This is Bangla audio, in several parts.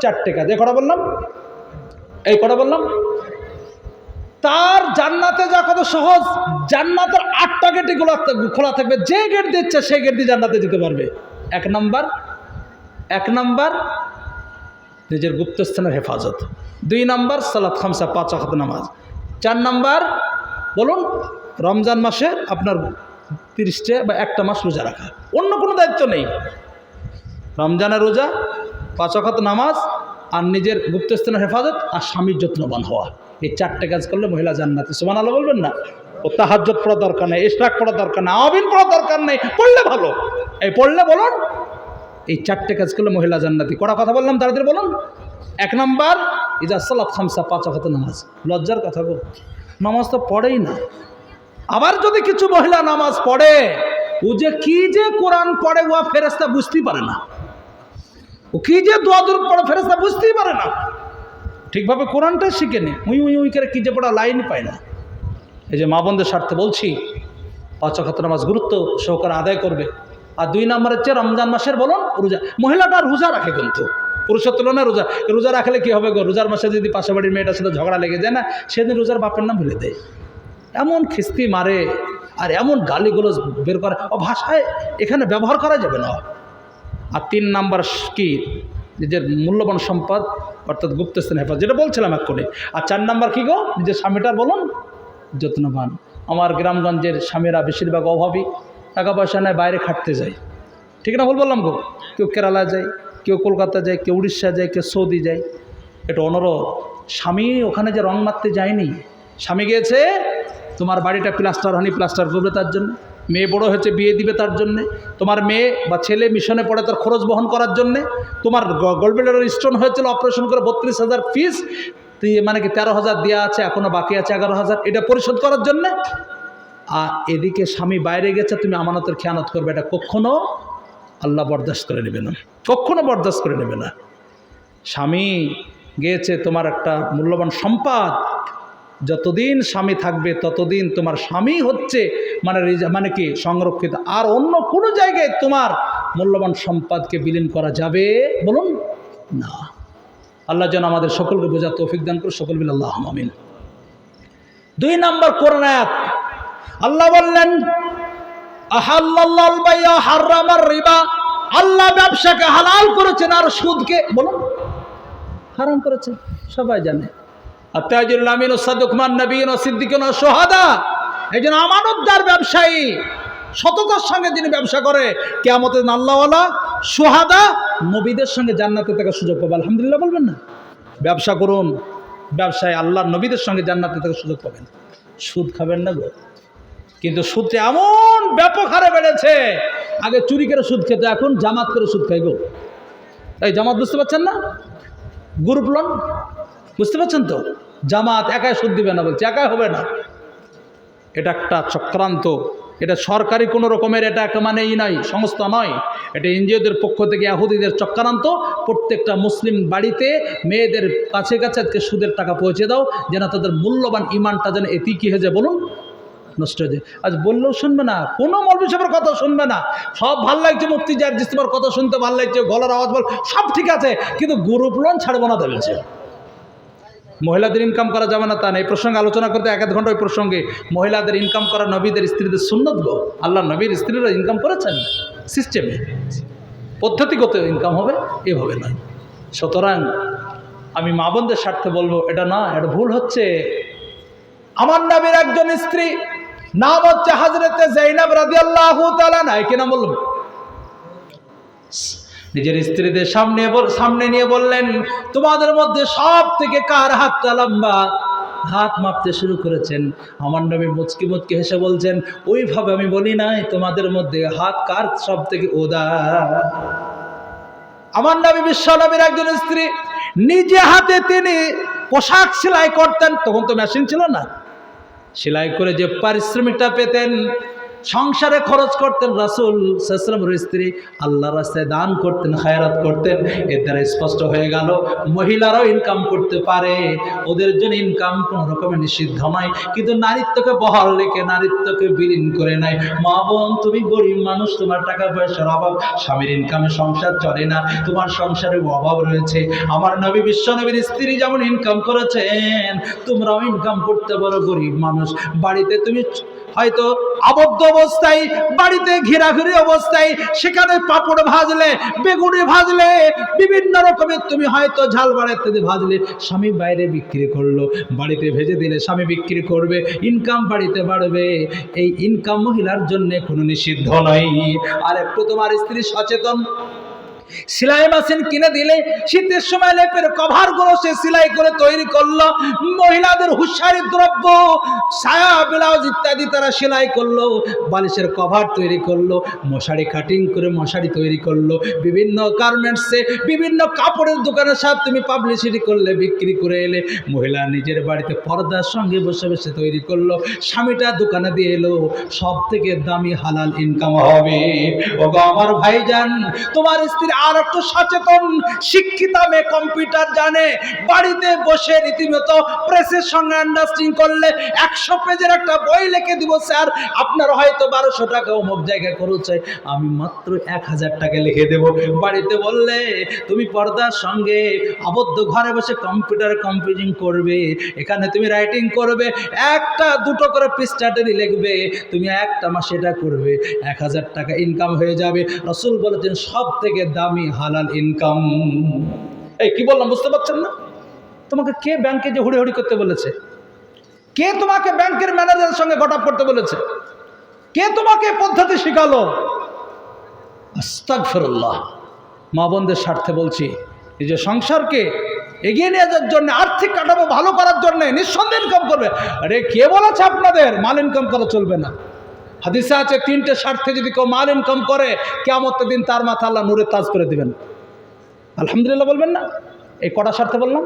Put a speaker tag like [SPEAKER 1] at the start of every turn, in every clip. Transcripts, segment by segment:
[SPEAKER 1] চারটে কাজ এ কটা বললাম? এই কটা বললাম? তার জান্নাতে যা কত সহজ? জান্নাতের আটটা গেটে খোলা থাকবে। যে গেট দিচ্ছে সেই গেট দিয়ে জান্নাতে যেতে পারবে। এক নাম্বার এক নাম্বার, নিজের গুপ্তস্থানের হেফাজত। দুই নাম্বার, সালাত খামসা, পাঁচ আখাত নামাজ। চার নাম্বার, বলুন, রমজান মাসে আপনার তিরিশটা বা একটা মাস রোজা রাখা। অন্য কোনো দায়িত্ব নেই। রমজানের রোজা পাঁচ অখাত নামাজ আর নিজের গুপ্তস্থানের হেফাজত আর স্বামীর যত্নবান হওয়া। এই চারটে কাজ করলে মহিলা জান্নাতি। সমান আলো বলবেন না? ও তাহাজ্জত পড়া দরকার নেই, ইশরাক পড়া দরকার নেই আবিন পড়া দরকার নেই, পড়লে ভালো। এই পড়লে বলুন, এই চারটে কাজ করলে মহিলা জান্নাতি। কটা কথা বললাম তাদের বলুন? এক নাম্বার, ইজা সালাত খামসা, পাঁচ অখাত নামাজ। লজ্জার কথা বল নামাজ তো পড়েই না। আবার যদি কিছু মহিলা নামাজ পড়ে, ও যে কি যে কোরআন পড়ে, ও ফেরেস্তা বুঝতেই পারে না। ও কি যে দোয়া দূর পড়ে ফেরেস্তা বুঝতেই পারে না। ঠিকভাবে কোরআনটা শিখেনি। উই উই উই করে কি যে পড়া লাইন পায় না। এই যে মা বোনদের স্বার্থে বলছি, পাঁচ খাত নামাজ গুরুত্ব সহকারে আদায় করবে। আর দুই নম্বর হচ্ছে রমজান মাসের বলুন, রোজা। মহিলাটা রোজা রাখে কিন্তু। পুরুষের তুলনায় রোজা। রোজা রাখলে কী হবে গো? রোজার মাসে যদি পাশে বাড়ির মেয়েটার সাথে ঝগড়া লেগে যায় না, সেদিন রোজার বাপের নাম ভুলে দেয়। এমন খিস্তি মারে, আর এমন গালিগুলো বের করে। ও ভাষায় এখানে ব্যবহার করা যাবে না। আর তিন নাম্বার কি? নিজের মূল্যবান সম্পদ, অর্থাৎ গুপ্তস্থান হেফাজ যেটা বলছিলাম এক্ষুনি। আর চার নাম্বার কী গো? নিজের স্বামীটার বলুন। যত্নবান। আমার গ্রামগঞ্জের স্বামীরা বেশিরভাগ অভাবী। টাকা পয়সা নেয়, বাইরে খাটতে যায়। ঠিক না ভুল বললাম গো? কেউ কেরালা যায়, কেউ কলকাতা যায়, কেউ উড়িষ্যা যায়, কেউ সৌদি যায়। এটা অনুরোধ। স্বামী ওখানে যে রং মারতে যায়নি। স্বামী গিয়েছে, তোমার বাড়িটা প্লাস্টার হয়নি প্লাস্টার করবে তার জন্য। মেয়ে বড় হয়েছে, বিয়ে দিবে তার জন্যে। তোমার মেয়ে বা ছেলে মিশনে পড়ে তার খরচ বহন করার জন্যে। তোমার গোল্ডবেলার স্টোন হয়েছিল অপারেশন করে বত্রিশ হাজার ফিস মানে কি তেরো হাজার দেওয়া আছে এখনও বাকি আছে এগারো হাজার। এটা পরিশোধ করার জন্যে। আর এদিকে স্বামী বাইরে গেছে, তুমি আমানতের খেয়ানত করবে। এটা কখনো আল্লাহ বরদাস্ত করে নেবে না। কখনো বরদাস্ত করে নেবে না। স্বামী গিয়েছে তোমার একটা মূল্যবান সম্পদ। যতদিন স্বামী থাকবে, ততদিন তোমার স্বামী হচ্ছে মানে মানে কি, সংরক্ষিত। আর অন্য কোনো জায়গায় তোমার মূল্যবান সম্পদকে বিলীন করা যাবে বলুন? না। আল্লাহ যেন আমাদের সকলকে বোঝা তৌফিক দান করে সকল মিল আল্লাহ আমিন। দুই নম্বর কোরআন আয়াত। আল্লাহ বললেন আল্লাহ ব্যবসাকে হালাল করেছেন আর সুদকে, বলুন? হারাম করেছেন, সবাই জানে। সাদুকমান নবীন সোহাদা। আমানতদার ব্যবসায়ী সততার সঙ্গে ব্যবসা করে, কেয়ামতের আল্লাহওয়ালা সোহাদা নবীদের সঙ্গে জান্নাতে সুযোগ বলবেন না? ব্যবসা করুন, ব্যবসায় আল্লাহর নবীদের সঙ্গে জান্নাতে থাকার সুযোগ পাবেন। সুদ খাবেন না গো। কিন্তু সুদটা এমন ব্যাপক হারে বেড়েছে, আগে চুরি করে সুদ খেতে, এখন জামাত করে সুদ খাই গো। এই জামাত বুঝতে পারছেন না? Group loan? বুঝতে পারছেন তো? জামাত একাই সুদ দিবে না বলছে, একাই হবে না। এটা একটা চক্রান্ত। এটা সরকারি কোনো রকমের এটা একটা মানে ই নয়, সংস্থা নয়। এটা এনজিওদের পক্ষ থেকে এহুদিদের চক্রান্ত। প্রত্যেকটা মুসলিম বাড়িতে মেয়েদের কাছে কাছে আজকে সুদের টাকা পৌঁছে দাও, যেন তাদের মূল্যবান ইমানটা যেন এটি কী হয়ে যায়। বলুন, নষ্ট হয়ে যায়। আজ বললেও শুনবে না, কোনো মৌলবী সাহেবের কথা শুনবে না। সব ভালো লাগছে মুফতি জার জিস্তমার কথা শুনতে, ভালো লাগছে, গলার আওয়াজ বল সব ঠিক আছে, কিন্তু গ্রুপ লোন ছাড়বো না বলছে। মহিলাদের ইনকাম করা যাবে না তা না। এই প্রসঙ্গে আলোচনা করতে এক আধ ঘণ্টা ওই প্রসঙ্গে মহিলাদের ইনকাম করা নবীদের স্ত্রীদের সুন্নত গো। আল্লাহ নবীর স্ত্রীরা ইনকাম করেছেন? সিস্টেমে পদ্ধতিগত ইনকাম হবে এভাবে নয়। সুতরাং আমি মা বোনদের স্বার্থে বলব, এটা না, এটা ভুল হচ্ছে। আমার নবীর একজন স্ত্রী, নাম হচ্ছে হাজরতে জাইনাব রাজি আল্লাহ তালা নাই কি নাম বললাম? নিজের স্ত্রীদের সামনে সামনে নিয়ে বললেন, তোমাদের মধ্যে সব থেকে কার হাতটা লম্বা? হাত মাপতে শুরু করেছেন। আমার নবী মুচকি মুচকি হেসে বলছেন, ওইভাবে আমি বলি নাই, তোমাদের মধ্যে হাত কার সব থেকে ওদা? আমার নবী বিশ্ব নবীর একজন স্ত্রী, নিজে হাতে তিনি পোশাক সেলাই করতেন, তখন তো মেশিন ছিল না। সেলাই করে যে পারিশ্রমিকটা পেতেন সংসারে খরচ করতেন রাসুল সাল্লামের স্ত্রী আল্লাহ রাস্তায় দান করতেন, খায়রাত করতেন। এর দ্বারা স্পষ্ট হয়ে গেল, মহিলারাও ইনকাম করতে পারে, ওদের জন্য ইনকাম কোনো রকমের নিষিদ্ধ নয়। কিন্তু নারীত্বকে বহাল রেখে, নারীত্বকে বিলীন করে নেয়। মা বোন, তুমি গরিব মানুষ, তোমার টাকা পয়সার অভাব, স্বামীর ইনকামে সংসার চলে না, তোমার সংসারে অভাব রয়েছে। আমার নবী বিশ্বনবীর স্ত্রী যেমন ইনকাম করেছেন, তোমরাও ইনকাম করতে পারো, গরিব মানুষ। বাড়িতে তুমি হয়তো আবদ্ধ অবস্থায়, বাড়িতে ঘেরাঘিরি অবস্থায়, সেখানে পাপড় ভাজলে, বেগুনি ভাজলে, বিভিন্ন রকমের তুমি হয়তো ঝাল ইত্যাদি ভাজলে, স্বামী বাইরে বিক্রি করল, বাড়িতে ভেজে দিলে স্বামী বিক্রি করবে ইনকাম বাড়িতে বাড়বে, এই ইনকাম মহিলার জন্য কোনো নিষিদ্ধ নয়। আর একটু তোমার স্ত্রী সচেতন। সেলাই মেশিন কিনে দিলে শীতের সময় লেপের কভারগুলো সে সেলাই করে তৈরি করল। মহিলাদের হুঁশিয়ারি দ্রব্য সায়া ব্লাউজ ইত্যাদি তারা সেলাই করল, বালিশের কভার তৈরি করল, মশারি কাটিং করে মশারি তৈরি করল। বিভিন্ন গার্মেন্টসে বিভিন্ন কাপড়ের দোকানের সাথে তুমি পাবলিসিটি করলে, বিক্রি করে এলে। মহিলা নিজের বাড়িতে পর্দার সঙ্গে বসে বসে তৈরি করল। স্বামীটা দোকানে দিয়ে এলো সব থেকে দামি হালাল ইনকাম হবে। ওগো আমার ভাইজান, তোমার স্ত্রী আর একটু সচেতন, শিক্ষিতা মেয়ে কম্পিউটার জানে, বাড়িতে বসে রীতিমতো প্রেসের সঙ্গে আন্ডারস্ট্যান্ডিং করলে একশো পেজের একটা বই লিখে দিব, স্যার। আপনার হয়তো বারোশো টাকা অমুক জায়গায় খরচ আমি মাত্র এক হাজার টাকা লিখে দেব। বাড়িতে বললে, তুমি পর্দার সঙ্গে আবদ্ধ ঘরে বসে কম্পিউটারে কম্পিউটিং করবে। এখানে তুমি রাইটিং করবে। একটা, দুটো করে পৃষ্ঠাটারি লিখবে। তুমি একটা মাসে এটা করবে। এক হাজার টাকা ইনকাম হয়ে যাবে। রসুল বলেছেন সব থেকে দামি হালাল ইনকাম এই, কি বললাম, বুঝতে পারছেন না? তোমাকে কে ব্যাংকে যে হুড়ি করতে বলেছে? কে তোমাকে ব্যাংকের ম্যানেজারের সঙ্গে গটাপ করতে বলেছে? কে তোমাকে পদ্ধতি শিখালো? আস্তাগফিরুল্লাহ। মা বোনদের স্বার্থে বলছি, এই যে সংসারকে এগিয়ে নিয়ে যাওয়ার জন্য, আর্থিক কাঠামো ভালো করার জন্য নিঃসন্দেহ ইনকাম করবে। আরে, কে বলেছে আপনাদের? মাল ইনকাম করা চলবে না। হাদিসে আছে, তিনটে স্বার্থে যদি কেউ মাল ইনকাম করে কেমন দিন তার মাথা আল্লাহ নূরে তাজ করে দিবেন। আলহামদুলিল্লাহ বলবেন না? এই কটা স্বার্থে বললাম?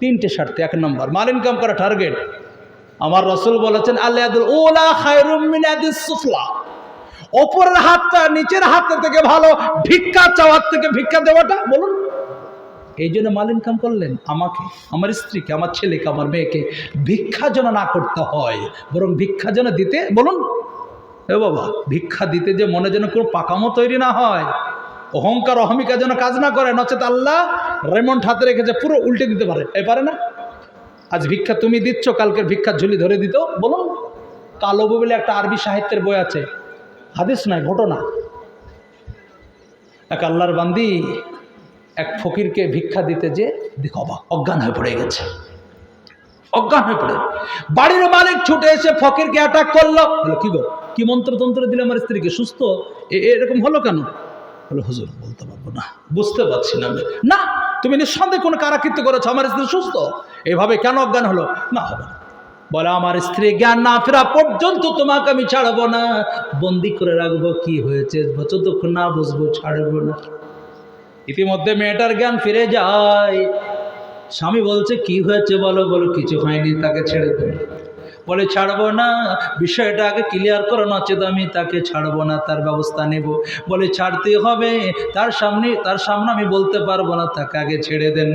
[SPEAKER 1] তিনটে স্বার্থে, এক নম্বর, মাল ইনকাম করা টার্গেট আমার রসুল বলেছেন আল্লাহ ওলা ওপরের হাতটা নিচের হাতের থেকে ভালো, ভিক্ষা চাওয়ার থেকে ভিক্ষা দেওয়াটা, বলুন। এই জন্য মাল ইনকাম করলেন আমাকে, আমার স্ত্রীকে, আমার ছেলেকে, আমার মেয়েকে, ভিক্ষা যেন না করতে হয়, বরং ভিক্ষা যেন দিতে, বলুন। এ বাবা, ভিক্ষা দিতে যে মনে যেন কোনো পাকামো তৈরি না হয়। অহংকার অহমিকা যেন কাজ না করে, নচেত আল্লাহ রেমন্ড হাতে রেখেছে, পুরো উল্টে দিতে পারে। এ পারে না? আজ ভিক্ষা তুমি দিচ্ছ, কালকের ভিক্ষার ঝুলি ধরে দিত। বলুন কালো বলে একটা আরবি সাহিত্যের বই আছে। হাদিস নয়, ঘটনা। এক আল্লাহর বান্দি এক ফকিরকে ভিক্ষা দিতে যে দেখ অজ্ঞান হয়ে পড়ে গেছে। অজ্ঞান হয়ে পড়ে। বাড়ির মালিক ছুটে এসে ফকিরকে অ্যাটাক করল। কি গো? কি মন্ত্রতন্ত্র দিলে আমার স্ত্রীকে সুস্থ? এরকম হলো কেন? বলে, হুজুর, বলতে পারব না। বুঝতে পারছি না আমি। না, তুমি নিঃসন্দেহে কোনো কারাকৃত্য করেছ, আমার স্ত্রী সুস্থ। এভাবে কেন অজ্ঞান হলো? না, হবে না। বলে, আমার স্ত্রী জ্ঞান না ফেরা পর্যন্ত তোমাকে আমি ছাড়বো না। বন্দি করে রাখব, কি হয়েছে? যতক্ষণ না বুঝব, ছাড়বো না। ইতিমধ্যে মেয়েটার জ্ঞান ফিরে যায়। স্বামী বলছে, কি হয়েছে বলো? বলো, কিছু হয়নি, তাকে ছেড়ে দেবে। বলে, ছাড়বো না। বিষয়টা আগে ক্লিয়ার করো, নচেত আমি তাকে ছাড়বো না, তার ব্যবস্থা নেব। বলে ছাড়তে হবে। তার সামনে তার সামনে আমি বলতে পারব না, তাকে আগে ছেড়ে দেন।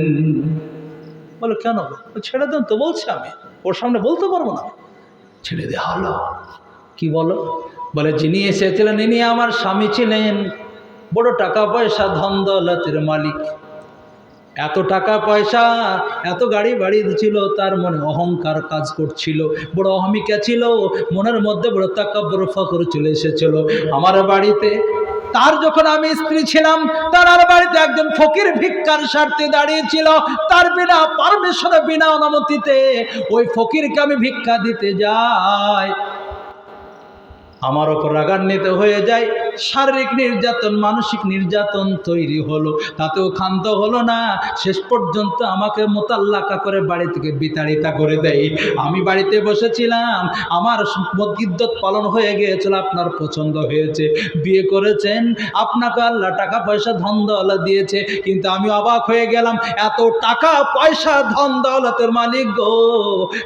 [SPEAKER 1] বলে, কেন? ছেড়ে দেন তো বলছি আমি। ওর সামনে বলতে পারব না ছেড়ে দেওয়া হলো। কি বলো? বলে, যিনি এসেছিলেন, ইনি আমার স্বামী ছিলেন। বড় টাকা পয়সা, ধন দৌলতের মালিক। এত টাকা পয়সা, এত গাড়ি বাড়ি ছিল, তার মনে অহংকার কাজ করছিল। বড় অহমিকা ছিল, মনের মধ্যে বড় তাকাব্বর ফকর চলে এসেছিল। আমার বাড়িতে, তার যখন আমি স্ত্রী ছিলাম, তার আর বাড়িতে একজন ফকির ভিক্ষার স্বার্থে দাঁড়িয়েছিল তার বিনা পারমিশনে, বিনা অনুমতিতে ওই ফকিরকে আমি ভিক্ষা দিতে যাই। আমার ওপর রাগান্বিত হয়ে যায়। শারীরিক নির্যাতন, মানসিক নির্যাতন তৈরি হলো। তাতেও ক্ষান্ত হলো না। শেষ পর্যন্ত আমাকে মোতাল্লাকা করে বাড়ি থেকে বিতাড়িতা করে দেয়। আমি বাড়িতে বসেছিলাম। আমার ইদ্যত পালন হয়ে গিয়েছিল, আপনার পছন্দ হয়েছে। বিয়ে করেছেন, আপনাকে আল্লাহ টাকা পয়সা ধন দৌলত দিয়েছে। কিন্তু আমি অবাক হয়ে গেলাম, এত টাকা পয়সা ধন দৌলতের মালিক গো।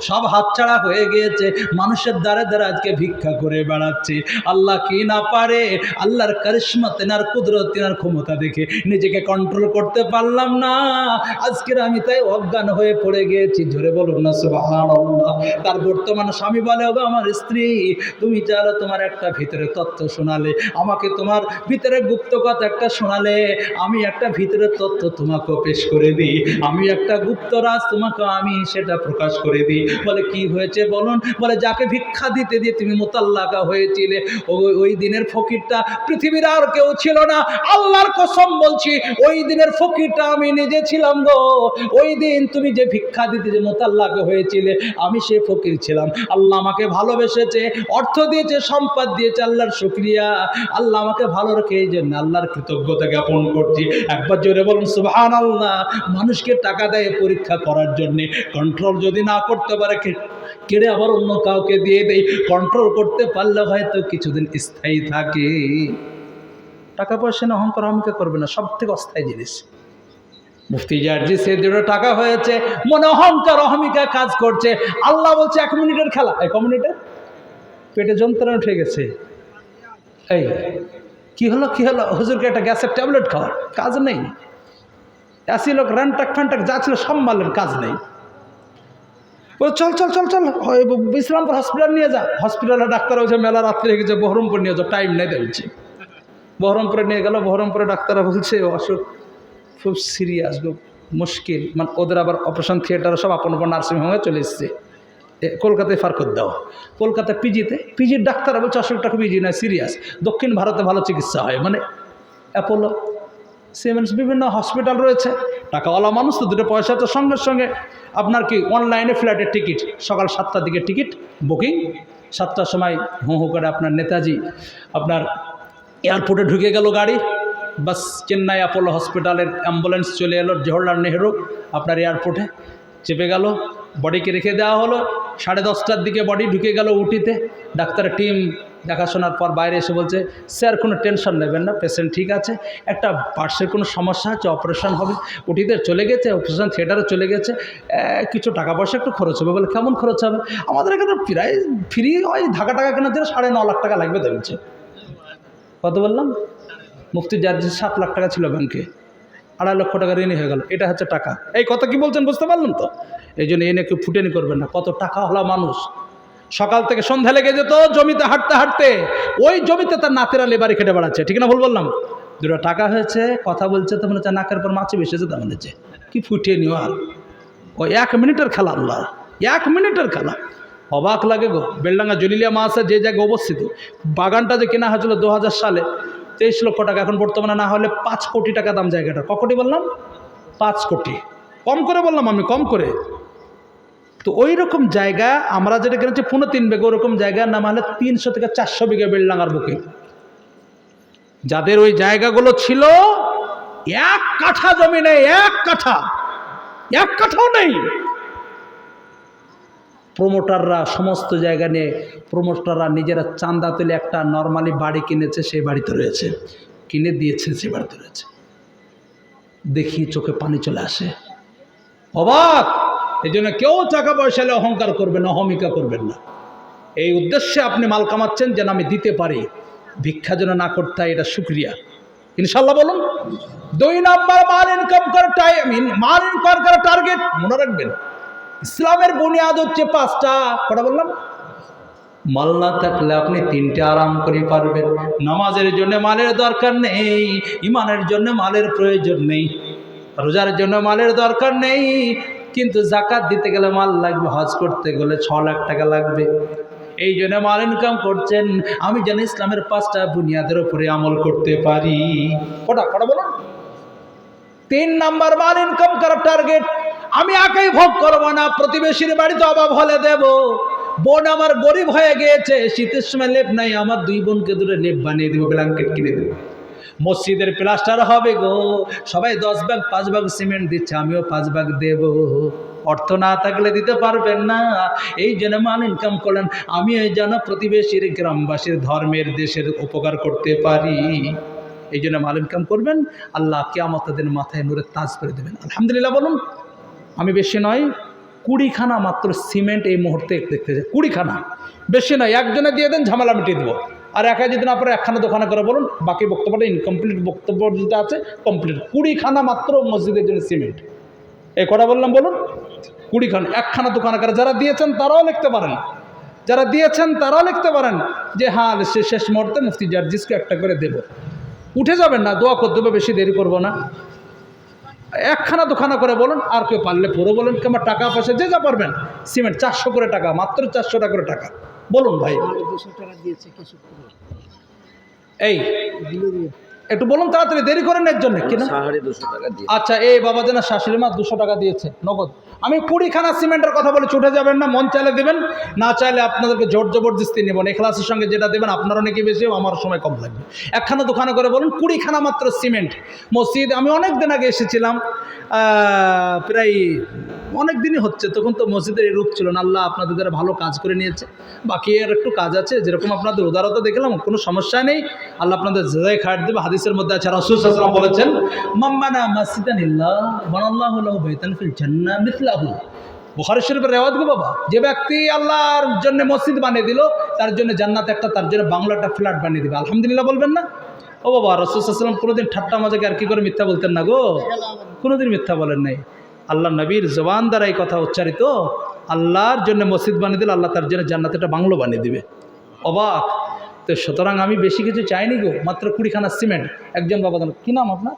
[SPEAKER 1] সব হাতছাড়া হয়ে গিয়েছে। মানুষের দ্বারে দ্বারা আজকে ভিক্ষা করে বেড়াচ্ছে। আল্লাহ কি না পারে? আল্লাহর কারিশ্মা, তেনার কুদরত, তেনার ক্ষমতা দেখে নিজেকে কন্ট্রোল করতে পারলাম না। আজকের আমি তাই অজ্ঞান হয়ে পড়ে গিয়েছি জোরে বলুন না, সুবহানাল্লাহ। তার বর্তমান স্বামী বলে, ওগো আমার স্ত্রী, তুমি চালো তোমার একটা ভিতরে তথ্য শোনালে, আমাকে তোমার ভিতরে গুপ্ত কথা একটা শোনালে, আমি একটা ভিতরে তথ্য তোমাকেও পেশ করে দিই। আমি একটা গুপ্ত রাজ তোমাকে আমি সেটা প্রকাশ করে দিই। বলে, কি হয়েছে বলুন? বলে, যাকে ভিক্ষা দিতে দিয়ে তুমি মোতাল্লাকা হয়েছিলে ওই দিনের ফকিরটা পৃথিবীর আর কেউ ছিল না। আল্লাহর কসম বলছি, ওই দিনের ফকিরটা আমি নিজে ছিলাম গো। ওই দিন তুমি যে ভিক্ষা দিতে যে মোতাল্লাকা হয়েছিলে, আমি সে ফকির ছিলাম। আল্লাহ আমাকে ভালোবেসেছে, অর্থ দিয়েছে, সম্পদ দিয়েছে, আল্লাহর শুক্রিয়া। আল্লাহ আমাকে ভালো রেখে এই জন্য আল্লাহর কৃতজ্ঞতা জ্ঞাপন করছি। একবার জোরে বলুন সুবহান আল্লাহ মানুষকে টাকা দেয় পরীক্ষা করার জন্যে। কন্ট্রোল যদি না করতে পারে কেড়ে আবার অন্য কাউকে দিয়ে দেয় কন্ট্রোল করতে পারলে হয়তো কিছুদিন স্থায়ী থাকে। টাকা পয়সা না অহংকার অহমিকা করবে না সব থেকে অস্থায়ী জিনিস। মুফতি জার্জি সে দুটো টাকা হয়েছে, মনে অহংকার অহমিকা কাজ করছে। আল্লাহ বলছে, এক মিনিটের খেলা। এক মিনিটের পেটে যন্ত্রণা উঠে গেছে। এই, কি হলো কি হলো? হুজুরকে একটা গ্যাসের ট্যাবলেট খাওয়ার, কাজ নেই। আসি লোক রানটাক ফানটাক যা ছিল সব কাজ নেই। বলে, চল চল চল চল ইসলামপুর হসপিটাল নিয়ে যা। হসপিটালে ডাক্তার বলছে, মেলা রাত্রে হয়ে গেছে বহরমপুর নিয়ে যাও টাইম নেই বলছে। বহরমপুরে নিয়ে গেল, বহরমপুরে ডাক্তাররা বলছে অসুখ খুব সিরিয়াস খুব মুশকিল। মানে ওদের আবার অপারেশন থিয়েটার সব আপন আপন নার্সিংহোমে চলে এসছে। কলকাতায় ফার করে দেওয়া কলকাতা পিজিতে পিজির ডাক্তাররা বলছে অসুখটা খুব ইজি নয় সিরিয়াস দক্ষিণ ভারতে ভালো চিকিৎসা হয়। মানে অ্যাপোলো সিমেন্স বিভিন্ন হসপিটাল রয়েছে। টাকাওয়ালা মানুষ তো দুটো পয়সা তো সঙ্গে সঙ্গে। আপনার কি অনলাইনে ফ্ল্যাটের টিকিট সকাল সাতটার দিকে টিকিট বুকিং সাতটার সময় হু হু করে আপনার নেতাজি আপনার এয়ারপোর্টে ঢুকে গেল গাড়ি। বাস চেন্নাই অ্যাপোলো হসপিটালের অ্যাম্বুলেন্স চলে এলো, জওহরলাল নেহরু আপনার এয়ারপোর্টে চেপে গেল। বডিকে রেখে দেওয়া হলো। সাড়ে দশটার দিকে বডি ঢুকে গেল উটিতে। ডাক্তারের টিম দেখাশোনার পর বাইরে এসে বলছে, স্যার, কোনো টেনশন নেবেন না, পেশেন্ট ঠিক আছে। একটা পার্সের কোনো সমস্যা আছে অপারেশন হবে। উটিতে চলে গেছে, অপারেশন থিয়েটারে চলে গেছে। কিছু টাকা পয়সা একটু খরচ হবে। বলে, কেমন খরচ হবে? আমাদের এখানে প্রায় ফ্রি হয় ঢাকা টাকা কেনার জন্য সাড়ে ন লাখ টাকা লাগবে দেখছে কত বললাম? মুফতি জার্জি সাত লাখ টাকা ছিল ব্যাংকে। আড়াই লক্ষ টাকা ঋণই হয়ে গেল। এটা হচ্ছে টাকা। এই কত কি বলছেন? বুঝতে পারলেন তো? এই জন্য এনে কেউ ফুটেনি করবেন না। কত টাকা হলা মানুষ। সকাল থেকে সন্ধ্যা লেগে যেত, জমিতে হাঁটতে হাঁটতে। ওই জমিতে তার নাতেরা লেবারি খেটে বেড়াচ্ছে। ঠিক না ভুল বললাম? দুটো টাকা হয়েছে, কথা বলছে, তো মনে হচ্ছে নাকের পর মাছি বেসেছে তেমন হচ্ছে কি ফুটিয়ে নিও আর। ও এক মিনিটের খেলা, আল্লাহ। এক মিনিটের খেলা। অবাক লাগে গো। বেলডাঙ্গা জলিলিয়া মাসে যে জায়গায় অবস্থিত, বাগানটা যে কেনা হয়েছিল দু হাজার সালে, তেইশ লক্ষ টাকা, এখন বর্তমানে না হলে পাঁচ কোটি টাকা দাম জায়গাটা ক কোটি বললাম? পাঁচ কোটি। কম করে বললাম আমি, কম করে। তো ওই রকম জায়গা, আমরা যেটা কিনেছি পনেরো তিন বিঘা ওরকম জায়গা না হলে তিনশো থেকে চারশো বিঘা বেলডাঙ্গার বুকে। যাদের ওই জায়গাগুলো ছিল, এক কাঠা জমি নেই, এক কাঠা, এক কাঠাও নেই। প্রমোটাররা সমস্ত জায়গা নিয়ে প্রমোটাররা নিজেরা চান্দা তুলে একটা নর্মালি বাড়ি কিনেছে, সেই বাড়িতে রয়েছে। কিনে দিয়েছে, সে বাড়িতে রয়েছে। দেখি চোখে পানি চলে আসে। অবাক! এই জন্য কেউ টাকা পয়সা হলে অহংকার করবেন অহমিকা করবেন না। এই উদ্দেশ্যে আপনি মাল কামাচ্ছেন যেন আমি দিতে পারি। ভিক্ষা যেন না করতে হয়, এটা সুক্রিয়া ইনশাল্লাহ বলুন, দুই নাম্বার মাল ইনকাম করার টাইম মাল ইনকাম করার টার্গেট মনে রাখবেন। ইসলামের বুনিয়াদ হচ্ছে পাঁচটা, কটা বললাম? মাল না থাকলে আপনি তিনটে আরাম করে পারবেন। নামাজের জন্য মালের দরকার নেই ইমানের জন্য মালের প্রয়োজন নেই। রোজার জন্য মালের দরকার নেই কিন্তু জাকাত দিতে গেলে মাল লাগবে, হজ করতে গেলে ছ লাখ টাকা লাগবে। এই জন্য মাল ইনকাম করছেন। আমি যেন ইসলামের পাঁচটা বুনিয়াদের উপরে আমল করতে পারি। কটা কটা বলুন। তিন নাম্বার মাল ইনকাম করার টার্গেট আমি একাই ভোগ করব না, প্রতিবেশীর বাড়িতে অভাব হলে দেব। বোন আমার গরিব হয়ে গিয়েছে, শীতের সময় লেপ নাই, আমার দুই বোনকে দূরে লেপ বানিয়ে দেবো ব্ল্যাঙ্কেট কিনে দেবো। মসজিদের প্লাস্টার হবে গো। সবাই দশ ভাগ, পাঁচ ভাগ সিমেন্ট দিচ্ছে, আমিও পাঁচ ভাগ দেব। অর্থ না থাকলে দিতে পারবেন না। এই জন্য মাল ইনকাম করলেন। আমি এই যেন প্রতিবেশীর গ্রামবাসীর ধর্মের দেশের উপকার করতে পারি। এই জন্য মাল ইনকাম করবেন। আল্লাহ কেয়ামত দিন মাথায় নূরের তাজ করে দেবেন। আলহামদুলিল্লাহ বলুন, আমি বেশি নয়, কুড়িখানা মাত্র সিমেন্ট এই মুহূর্তে দেখতে চাই। কুড়িখানা। বেশি নয়, একজনে দিয়ে দেন, ঝামেলা মিটিয়ে দেবো। আর একা যদি না পারে একখানা দোকানে করে বলুন, বাকি বক্তব্যটা ইনকমপ্লিট বক্তব্য যেটা আছে কমপ্লিট কুড়িখানা মাত্র মসজিদের জন্য সিমেন্ট এই কটা বললাম বলুন? কুড়িখানা, একখানা দোকানে করে যারা দিয়েছেন তারাও লিখতে পারেন। যারা দিয়েছেন তারাও লিখতে পারেন যে হ্যাঁ সে শেষ মুহূর্তে মুফতি জার্জিসকে একটা করে দেব। উঠে যাবেন না, দোয়া করতে হবে, বেশি দেরি করব না। একখানা দোকানা করে বলুন, আর কেউ পারলে পুরো বলুন, কিংবা টাকা পয়সা যে যা পারবেন। সিমেন্ট চারশো করে টাকা, মাত্র চারশো টাকা করে টাকা। বলুন ভাই। এই একটু বলুন তাড়াতাড়ি দেরি করেন এর জন্য কিনা
[SPEAKER 2] দুশো টাকা
[SPEAKER 1] আচ্ছা এই বাবা যেন শাশুড়ি মা দুশো টাকা দিয়েছে নগদ। আমি কুড়িখানা সিমেন্টের কথা বলে, ছুটে যাবেন না, মন চাইলে দেবেন, না চাইলে আপনাদেরকে জোর জবরদস্তি নেবেন এখলাসের সঙ্গে যেটা দেবেন, আপনারও নাকি বেশি আমার সময় কম লাগবে। একখানা দোকানে করে বলুন, কুড়িখানা মাত্র সিমেন্ট। মসজিদ, আমি অনেক দিন আগে এসেছিলাম প্রায় অনেক দিনই হচ্ছে, তখন তো মসজিদের এই রূপ ছিল না। আল্লাহ আপনাদের দ্বারা ভালো কাজ করে নিয়েছে। বাকি আর একটু কাজ আছে, যেরকম আপনাদের উদারতা দেখলাম, কোনো সমস্যা নেই। আল্লাহ আপনাদের জেদায় খাট দেবে। হাদিসের মধ্যে আছে, রসুল সাল্লাম বলেছেন মাম্মানা মাসিদান ইল্লাহ, বানাল্লাহু লাহু বাইতান ফিল মিথলাহু বুখারী শরীফের রেওয়াজ গো বাবা যে ব্যক্তি আল্লাহর জন্য মসজিদ বানিয়ে দিল তার জন্য জান্নাত একটা তার জন্য বাংলা একটা ফ্ল্যাট বানিয়ে দিবে। আলহামদুলিল্লাহ বলবেন না? ও বাবা রসুল সাল্লাম কোনোদিন ঠাট্টা মজাকে আর কি করে মিথ্যা বলতেন না গো? কোনোদিন মিথ্যা বলেন নাই। আল্লাহ নবীর জবান দ্বারা এই কথা উচ্চারিত আল্লাহর জন্য মসজিদ বানিয়ে দিলে আল্লাহ তার জন্য জান্নাত একটা বাংলো বানিয়ে দিবে। অবাক। তো সুতরাং আমি বেশি কিছু চাইনি গো মাত্র কুড়িখানা সিমেন্ট। একজন বাবা জান কী নাম আপনার?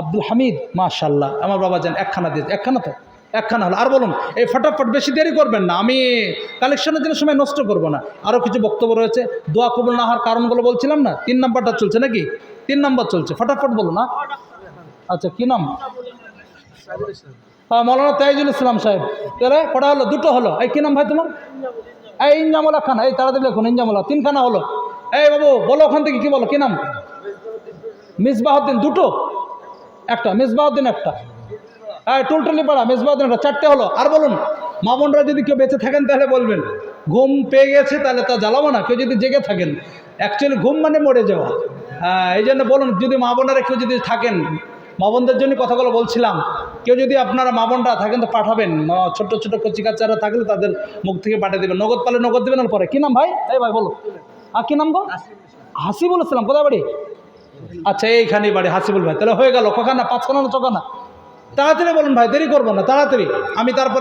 [SPEAKER 1] আব্দুল হামিদ। মাশাল্লাহ আমার বাবা যান একখানা দিয়েছে একখানা তো? একখানা হলো। আর বলুন, এই ফটাফট বেশি দেরি করবেন না, আমি কালেকশনের জন্য সময় নষ্ট করব না। আরও কিছু বক্তব্য রয়েছে, দোয়া কবুল না হওয়ার কারণগুলো বলছিলাম না? তিন নাম্বারটা চলছে নাকি? তিন নাম্বার চলছে, ফটাফট বলুন না আচ্ছা কী নাম? হ্যাঁ মৌলানা তাইজুল ইসলাম সাহেব। তাহলে কটা হলো? দুটো হলো। এই কী নাম ভাই তোমার? এই ইনজামুল্লাহ খান এই তাড়াতাড়ি লিখুন ইনজামুল্লাহ তিনখানা হলো। এই বাবু, বলো ওখান থেকে কী বলো, কী নাম? মিসবাহদ্দিন দুটো? একটা মিসবাহদ্দিন একটা। হ্যাঁ টুলটুলি পাড়া একটা চারটে হলো। আর বলুন মা বোনরা যদি কেউ বেঁচে থাকেন তাহলে বলবেন ঘুম পেয়ে গেছে তাহলে তা জ্বালাবো না। কেউ যদি জেগে থাকেন অ্যাকচুয়ালি ঘুম মানে মরে যাওয়া। হ্যাঁ এই জন্য বলুন যদি মা বোনেরা কেউ যদি থাকেন মা বোনদের জন্য কথাগুলো বলছিলাম কেউ যদি আপনারা মা বোনরা থাকেন তো পাঠাবেন। মা- ছোট্ট ছোট্ট কচি কাচ্চারা থাকলে তাদের মুখ থেকে পাঠিয়ে দেবেন। নগদ পালে নগদ দেবেন আর পরে। কী নাম ভাই? এই ভাই বলো আর কী নাম গো? হাসিবুল ইসলাম কোথায় বাড়ি? আচ্ছা এইখানেই বাড়ি হাসিবুল ভাই। তাহলে হয়ে গেল কখানা পাঁচখানা না ছখানা? তাড়াতাড়ি বলুন ভাই দেরি করব না তাড়াতাড়ি। আমি তারপর